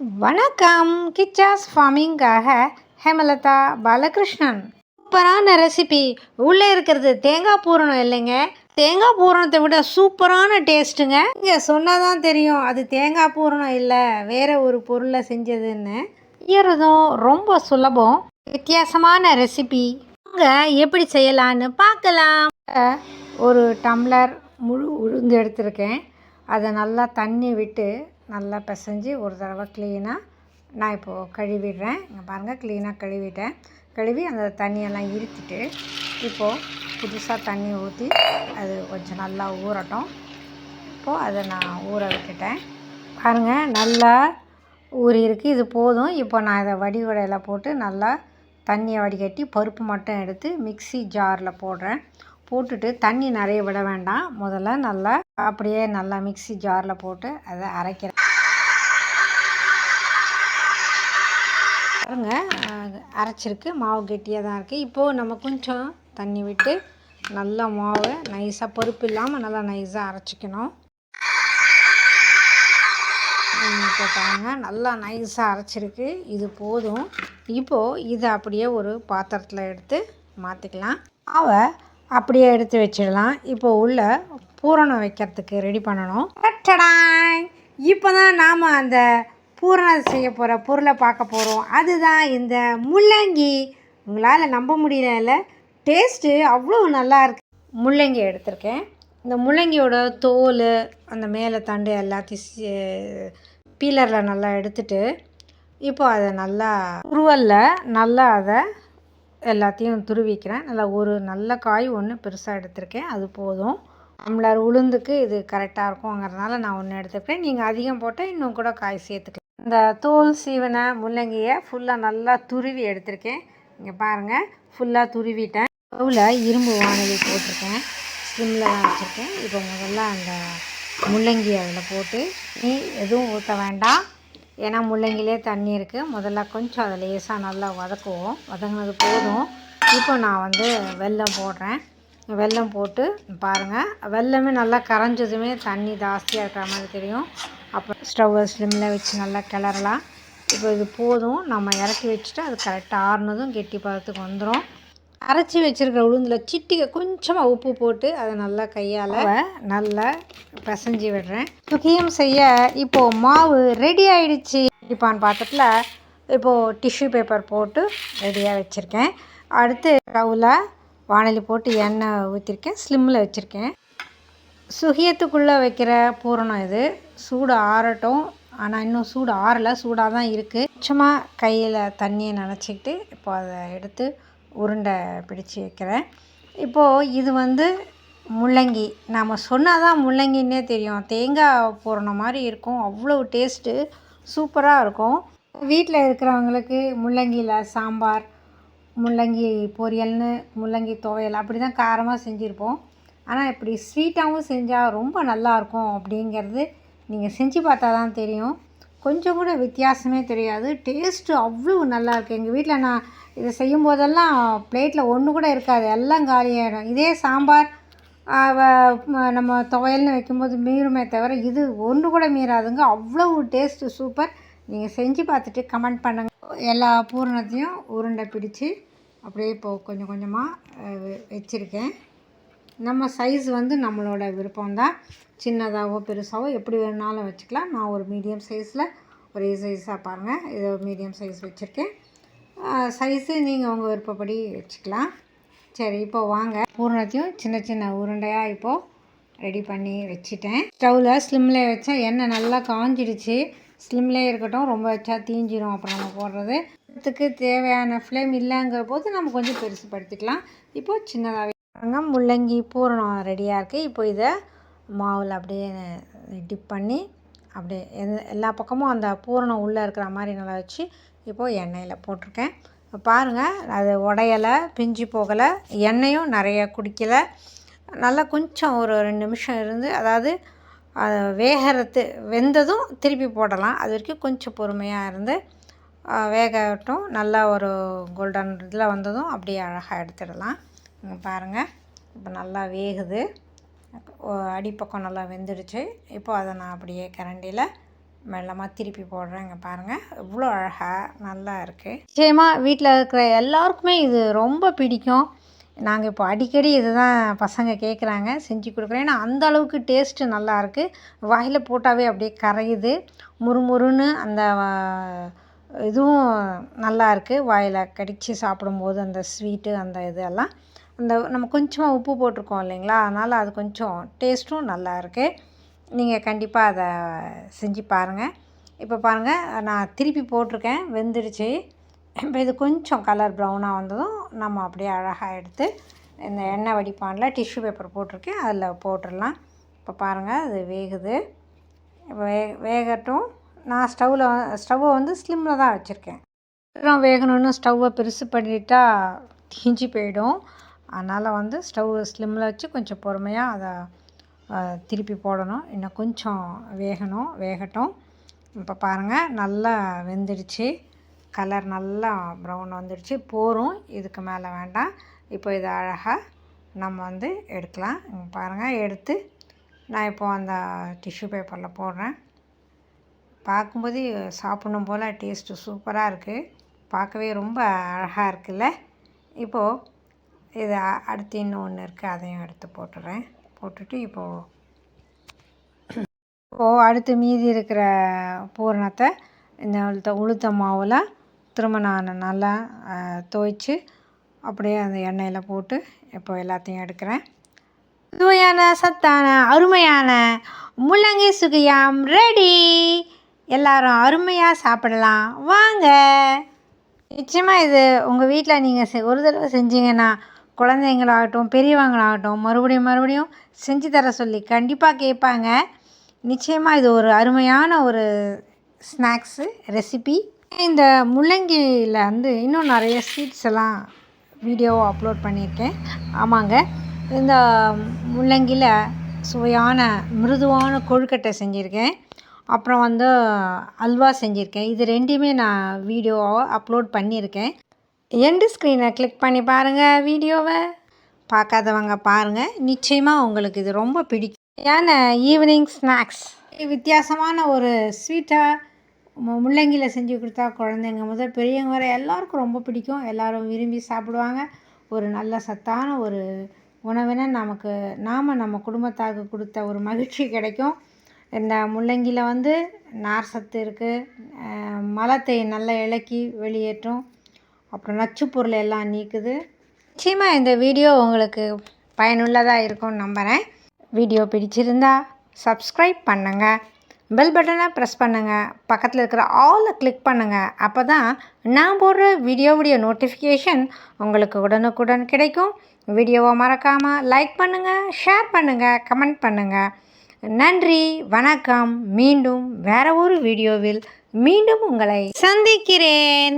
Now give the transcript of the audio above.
வணக்கம். கிச்சாஸ் ஃபார்மிங்காக ஹேமலதா பாலகிருஷ்ணன். சூப்பரான ரெசிபி உள்ளே இருக்கிறது தேங்காய் பூரணம் இல்லைங்க. தேங்காய் பூரணத்தை விட சூப்பரான டேஸ்ட்டுங்க இங்கே சொன்னால் தான் தெரியும் அது தேங்காய் பூரணம் இல்லை வேறு ஒரு பொருளை செஞ்சதுன்னு. செய்யறதும் ரொம்ப சுலபம். வித்தியாசமான ரெசிபி அங்கே எப்படி செய்யலான்னு பார்க்கலாம். ஒரு டம்ளர் முழு உளுந்து எடுத்திருக்கேன். அதை நல்லா தண்ணி விட்டு நல்லா பிசைஞ்சு ஒரு தடவை க்ளீனாக நான் இப்போது கழுவிடுறேன். இங்கே பாருங்கள் க்ளீனாக கழுவிட்டேன். கழுவி அந்த தண்ணியெல்லாம் இருத்திட்டு இப்போது புதுசாக தண்ணி ஊற்றி அது கொஞ்சம் நல்லா ஊறட்டும். இப்போது அதை நான் ஊற விட்டுட்டேன். பாருங்கள் நல்லா ஊறியிருக்கு இது போதும். இப்போ நான் இதை வடிகடையில் போட்டு நல்லா தண்ணியை வடிகட்டி பருப்பு மட்டும் எடுத்து மிக்ஸி ஜாரில் போடுறேன். போட்டுட்டு தண்ணி நிறைய விட வேண்டாம். முதல்ல நல்லா அப்படியே நல்லா மிக்ஸி ஜாரில் போட்டு அதை அரைக்கிறேன் பாருங்க அரைச்சிருக்கு மாவு கெட்டியாக தான் இருக்குது இப்போது நம்ம கொஞ்சம் தண்ணி விட்டு நல்லா மாவை நைஸாக பருப்பு இல்லாமல் நல்லா நைஸாக அரைச்சிக்கணும். இப்போ பாருங்க நல்லா நைஸாக அரைச்சிருக்கு. இது போதும். இப்போது இதை அப்படியே ஒரு பாத்திரத்தில் எடுத்து மாற்றிக்கலாம் மாவை அப்படியே எடுத்து வச்சிடலாம். இப்போ உள்ள பூரணம் வைக்கிறதுக்கு ரெடி பண்ணணும். டடாய்! இப்போ தான் நாம் அந்த பூரணம் செய்ய போகிற பொருளை பார்க்க போகிறோம் அதுதான் இந்த முள்ளங்கி. உங்களால் நம்ப முடியல டேஸ்ட்டு அவ்வளோ நல்லா இருக்கு. முள்ளங்கி எடுத்திருக்கேன். இந்த முள்ளங்கியோட தோல் அந்த மேலே தண்டு எல்லாத்தையும் பீலரில் நல்லா எடுத்துட்டு இப்போ அதை நல்லா உருவலில் நல்லா அதை எல்லாத்தையும் துருவிக்கிறேன். நல்லா ஒரு நல்ல காய் ஒன்று பெருசாக எடுத்திருக்கேன். அது போதும். டம்ளர் உளுந்துக்கு இது கரெக்டாக இருக்குங்கிறதுனால நான் ஒன்று எடுத்துக்கிறேன். நீங்கள் அதிகம் போட்டால் இன்னும் கூட காய் சேர்த்துக்கலாம். இந்த தோல் சீவனை முள்ளங்கியை ஃபுல்லாக நல்லா துருவி எடுத்திருக்கேன். இங்கே பாருங்கள் ஃபுல்லாக துருவிட்டேன். ஸ்டவ்வில் இரும்பு வானொலி போட்டிருக்கேன். ஸ்லிம்மில் தான் வச்சுருக்கேன். இப்போ முதல்ல அந்த முள்ளங்கி அதில் போட்டு நீ எதுவும் ஊற்ற வேண்டாம். ஏன்னா முள்ளங்கிலே தண்ணி இருக்குது முதல்ல கொஞ்சம் அதை லேசாக நல்லா வதக்குவோம். வதங்கினது போதும். இப்போ நான் வந்து வெல்லம் போடுறேன். வெல்லம் போட்டு பாருங்கள் வெல்லமே நல்லா கரைஞ்சதுமே தண்ணி ஜாஸ்தியாக இருக்கிற மாதிரி தெரியும். அப்புறம் ஸ்டவ்வை ஸ்லிம்மில் வச்சு நல்லா கிளறலாம். இப்போ இது போதும். நம்ம இறக்கி வச்சுட்டு அது கரெக்டாக ஆறுனதும் கெட்டி பதத்துக்கு வந்துடும் அரைச்சி வச்சுருக்கிற உளுந்தில் சிட்டிகை கொஞ்சமாக உப்பு போட்டு அதை நல்லா கையால் நல்லா பிசைஞ்சு விடுறேன். சுகியம் செய்ய இப்போது மாவு ரெடி ஆயிடுச்சு. இப்பான் பாத்திரத்தில் இப்போது டிஷ்யூ பேப்பர் போட்டு ரெடியாக வச்சுருக்கேன். அடுத்து ஸ்டவ்வில் வானலி போட்டு எண்ணெய் ஊற்றிருக்கேன் ஸ்லிம்மில் வச்சுருக்கேன். சுகியத்துக்குள்ளே வைக்கிற பூரணம் இது. சூடு ஆறட்டும். ஆனால் இன்னும் சூடு ஆறலை சூடாக தான் இருக்குது சும்மா கையில் தண்ணியை நினச்சிக்கிட்டு இப்போ அதை எடுத்து உருண்டை பிடிச்சு வைக்கிறேன். இப்போது இது வந்து முள்ளங்கி. நாம் சொன்னால் தான் முள்ளங்கின்னே தெரியும். தேங்காய் பூரணம் மாதிரி இருக்கும். அவ்வளோ டேஸ்ட்டு சூப்பராக இருக்கும். வீட்டில் இருக்கிறவங்களுக்கு முள்ளங்கியில் சாம்பார் முள்ளங்கி பொரியல்னு முள்ளங்கி துவையல் அப்படி தான் காரமாக செஞ்சுருப்போம். ஆனால் இப்படி ஸ்வீட்டாகவும் செஞ்சால் ரொம்ப நல்லாயிருக்கும் அப்படிங்கிறது நீங்கள் செஞ்சு பார்த்தா தான் தெரியும். கொஞ்சம் கூட வித்தியாசமே தெரியாது. டேஸ்ட்டு அவ்வளோ நல்லா எங்கள் வீட்டில் நான் இதை செய்யும் போதெல்லாம் பிளேட்டில் ஒன்று கூட இருக்காது. எல்லாம் காலியாகிடும் இதே சாம்பார் நம்ம துவையல்னு வைக்கும்போது மீறுமே தவிர இது ஒன்று கூட மீறாதுங்க. அவ்வளோ டேஸ்ட்டு சூப்பர். நீங்கள் செஞ்சு பார்த்துட்டு கமெண்ட் பண்ணுங்கள் எல்லா பூரணத்தையும் உருண்டை பிடிச்சி அப்படியே இப்போ கொஞ்சம் கொஞ்சமாக வச்சுருக்கேன். நம்ம சைஸ் வந்து நம்மளோட விருப்பம்தான். சின்னதாகவோ பெருசாகவோ எப்படி வேணுனாலும் வச்சுக்கலாம். நான் ஒரு மீடியம் சைஸில் ஒரே சைஸாக பாருங்கள் இது மீடியம் சைஸ் வச்சுருக்கேன். சைஸு நீங்கள் உங்கள் விருப்பப்படி வச்சுக்கலாம். சரி இப்போ வாங்க. பூரணத்தையும் சின்ன சின்ன உருண்டையாக இப்போது ரெடி பண்ணி வச்சுட்டேன். ஸ்டவ்வில் ஸ்லிம்மில் வச்சா எண்ணெய் நல்லா காஞ்சிடுச்சு. ஸ்லிம்லேயே இருக்கட்டும் ரொம்ப வச்சா தீஞ்சிரும். அப்புறம் நம்ம போடுறது இதுக்கு தேவையான ஃப்ளேம் இல்லைங்கிற போது நம்ம கொஞ்சம் பெருசுப்படுத்திக்கலாம் இப்போது சின்னதாகவே முள்ளங்கி பூரணம் ரெடியாக இருக்குது இப்போ இதை மாவில் அப்படியே டிப் பண்ணி அப்படியே எல்லா பக்கமும் அந்த பூரணம் உள்ளே இருக்கிற மாதிரி நல்லா வச்சு இப்போது எண்ணெயில் போட்டிருக்கேன். பாருங்கள் அது உடையலை பிஞ்சு போகலை எண்ணெயும் நிறைய குடிக்கலை. நல்லா கொஞ்சம் ஒரு ரெண்டு நிமிஷம் இருந்து அதாவது அது வேகிறது வெந்ததும் திருப்பி போடலாம். அது வரைக்கும் கொஞ்சம் பொறுமையாக இருந்து வேகட்டும் நல்லா ஒரு கோல்டன் இதில் வந்ததும் அப்படியே அழகாக எடுத்துடலாம். இங்கே பாருங்கள் இப்போ நல்லா வேகுது. அடிப்பக்கம் நல்லா வெந்துடுச்சு. இப்போது அதை நான் அப்படியே கரண்டியில் மெல்லமாக திருப்பி போடுறேன். இங்கே பாருங்கள் இவ்வளோ அழகாக நல்லா இருக்குது நிச்சயமாக வீட்டில் இருக்கிற எல்லாருக்குமே இது ரொம்ப பிடிக்கும். நாங்கள் இப்போ அடிக்கடி இதுதான் பசங்க கேட்குறாங்க செஞ்சு கொடுக்குறேன். ஏன்னா அந்த அளவுக்கு டேஸ்ட்டு நல்லாயிருக்கு வாயில் போட்டாவே அப்படியே கரையுது. முறுமுறுன்னு அந்த இதுவும் நல்லா இருக்குது வாயில் கடித்து சாப்பிடும்போது அந்த ஸ்வீட்டு அந்த இதெல்லாம் அந்த நம்ம கொஞ்சமாக உப்பு போட்டிருக்கோம் இல்லைங்களா? அதனால் அது கொஞ்சம் டேஸ்ட்டும் நல்லா இருக்குது நீங்கள் கண்டிப்பாக அதை செஞ்சு பாருங்கள் இப்போ பாருங்கள் நான் திருப்பி போட்டிருக்கேன். வெந்துடுச்சு. இப்போ இது கொஞ்சம் கலர் ப்ரௌனாக வந்ததும் நம்ம அப்படியே அழகாக எடுத்து இந்த எண்ணெய் வடிப்பானில் டிஷ்யூ பேப்பர் போட்டிருக்கேன். அதில் போட்டுடலாம். இப்போ பாருங்கள் அது வேகுது. வே வேகட்டும். நான் ஸ்டவ்வில் ஸ்டவ்வை வந்து ஸ்லிம்மில் தான் வச்சுருக்கேன். அப்புறம் வேகணும்னு ஸ்டவ்வை பெருசு பண்ணிட்டா தீஞ்சு போயிடும். அதனால் வந்து ஸ்டவ் ஸ்லிம்மில் வச்சு கொஞ்சம் பொறுமையாக அதை திருப்பி போடணும். இன்னும் கொஞ்சம் வேகணும் வேகட்டும். இப்போ பாருங்கள் நல்லா வெந்துடுச்சு. கலர் நல்லா ப்ரௌன் வந்துடுச்சு. போரும். இதுக்கு மேலே வேண்டாம். இப்போ இதை அழகாக நம்ம வந்து எடுக்கலாம். பாருங்கள் எடுத்து நான் இப்போ அந்த டிஷ்யூ பேப்பரில் போடுறேன். பார்க்கும்போது சாப்பிட்ணும் போல் டேஸ்ட்டு சூப்பராக இருக்குது பார்க்கவே ரொம்ப அழகாக இருக்குல்ல? இப்போது இது அடுத்து இன்னும் ஒன்று இருக்குது அதையும் எடுத்து போட்டுறேன். போட்டுட்டு இப்போது இப்போது அடுத்து மீதி இருக்கிற பூரணத்தை இந்த உளுத்த உளுத்த மாவில் திரும்ப நான் நல்லா துவைச்சி அப்படியே அந்த எண்ணெயில் போட்டு இப்போ எல்லாத்தையும் எடுக்கிறேன். சுவையான சத்தான அருமையான முள்ளங்கி சுகியாம் ரெடி. எல்லாரும் அருமையாக சாப்பிடலாம். வாங்க. நிச்சயமாக இது உங்கள் வீட்டில் நீங்கள் செ ஒரு தடவை செஞ்சீங்கன்னா குழந்தைங்களாகட்டும் பெரியவங்களாகட்டும் மறுபடியும் மறுபடியும் செஞ்சு தர சொல்லி கண்டிப்பாக கேட்பாங்க. நிச்சயமாக இது ஒரு அருமையான ஒரு ஸ்நாக்ஸு ரெசிபி. இந்த முள்ளங்கியில் வந்து இன்னும் நிறைய ஸ்வீட்ஸ் எல்லாம் வீடியோ அப்லோட் பண்ணியிருக்கேன். ஆமாங்க. இந்த முள்ளங்கியில் சுவையான மிருதுவான கொழுக்கட்டை செஞ்சுருக்கேன். அப்புறம் வந்து அல்வா செஞ்சுருக்கேன். இது ரெண்டையுமே நான் வீடியோவை அப்லோட் பண்ணியிருக்கேன். எண்டு ஸ்க்ரீனை கிளிக் பண்ணி பாருங்கள் வீடியோவை. பார்க்காதவங்க பாருங்கள் நிச்சயமாக உங்களுக்கு இது ரொம்ப பிடிக்கும். ஏன்னா ஈவினிங் ஸ்நாக்ஸ் வித்தியாசமான ஒரு ஸ்வீட்டாக முள்ளங்கியில் செஞ்சு கொடுத்தா குழந்தைங்க முதல் பெரியவங்க வரை எல்லாருக்கும் ரொம்ப பிடிக்கும். எல்லோரும் விரும்பி சாப்பிடுவாங்க. ஒரு நல்ல சத்தான ஒரு உணவினை நமக்கு நாம் நம்ம குடும்பத்தாருக்கு கொடுத்த ஒரு மகிழ்ச்சி கிடைக்கும். இந்த முள்ளங்கியில் வந்து நார் சத்து இருக்குது மலத்தை நல்லா இலக்கி வெளியேற்றும். அப்புறம் நச்சு பொருள் எல்லாம் நீக்குது. நிச்சயமாக இந்த வீடியோ உங்களுக்கு பயனுள்ளதாக இருக்கும்னு நம்புகிறேன் வீடியோ பிடிச்சிருந்தா சப்ஸ்கிரைப் பண்ணுங்கள் பெல் பட்டனை ப்ரெஸ் பண்ணுங்கள் பக்கத்தில் இருக்கிற ஆலை கிளிக் பண்ணுங்கள் அப்போ தான் நான் போடுற வீடியோவுடைய நோட்டிஃபிகேஷன் உங்களுக்கு உடனுக்குடன் கிடைக்கும். வீடியோவை மறக்காமல் லைக் பண்ணுங்கள் ஷேர் பண்ணுங்கள் கமெண்ட் பண்ணுங்கள் நன்றி வணக்கம். மீண்டும் வேற ஒரு வீடியோவில் மீண்டும் உங்களை சந்திக்கிறேன்.